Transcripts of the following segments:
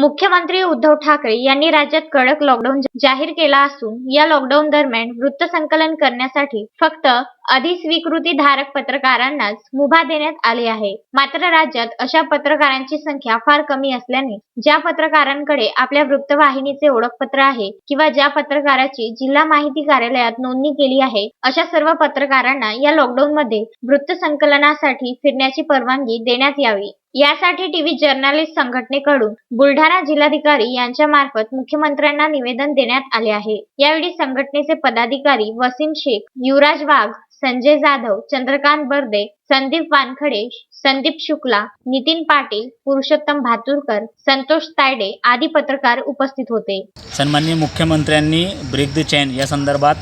मुख्यमंत्री उद्धव ठाकरे यांनी राज्यात कडक लॉकडाऊन जाहीर केला असून या लॉकडाऊन दरम्यान वृत्त संकलन करण्यासाठी फक्त अधिस्वीकृती धारक पत्रकारांनाच मुभा देण्यात आली आहे. मात्र राज्यात अशा पत्रकारांची संख्या फार कमी असल्याने ज्या पत्रकारांकडे आपल्या वृत्तवाहिनीचे ओळखपत्र आहे किंवा ज्या पत्रकाराची जिल्हा माहिती कार्यालयात नोंदणी केली आहे अशा सर्व पत्रकारांना या लॉकडाऊन मध्ये वृत्त संकलनासाठी फिरण्याची परवानगी देण्यात यावी. यासाठी टीव्ही जर्नालिस्ट संघटनेकडून बुलढाणा जिल्हाधिकारी यांच्या मार्फत मुख्यमंत्र्यांना निवेदन देण्यात आले आहे. यावेळी संघटनेचे पदाधिकारी वसीम शेख युवराज वाघ संजय जाधव चंद्रकांत बर्दे संदीप वानखडे संदीप शुक्ला नितीन पाटील पुरुषोत्तम भातुरकर संतोष तायडे आदी पत्रकार उपस्थित होते. सन्माननीय मुख्यमंत्र्यांनी ब्रेक द चेन या संदर्भात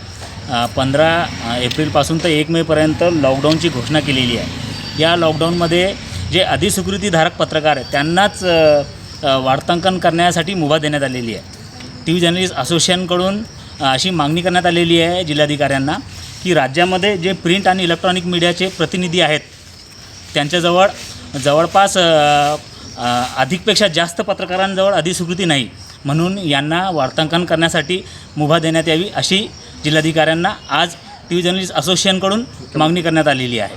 पंधरा एप्रिलपासून तर एक मेपर्यंत लॉकडाऊनची घोषणा केलेली आहे. या लॉकडाऊनमध्ये जे अधिस्वीकृतीधारक पत्रकार आहेत त्यांनाच वार्तांकन करण्यासाठी मुभा देण्यात आलेली आहे. टी व्ही जर्नलिस्ट असोसिएशनकडून अशी मागणी करण्यात आलेली आहे जिल्हाधिकाऱ्यांना की राज्यामध्ये जे प्रिंट आणि इलेक्ट्रॉनिक मीडियाचे प्रतिनिधी आहेत त्यांच्याजवळ जवळपास अधिकपेक्षा जास्त पत्रकारांजवळ अधिस्वीकृती नाही म्हणून यांना वार्तांकन करण्यासाठी मुभा देण्यात यावी अशी जिल्हाधिकाऱ्यांना आज टी व्ही जर्नलिस्ट असोसिएशनकडून मागणी करण्यात आलेली आहे.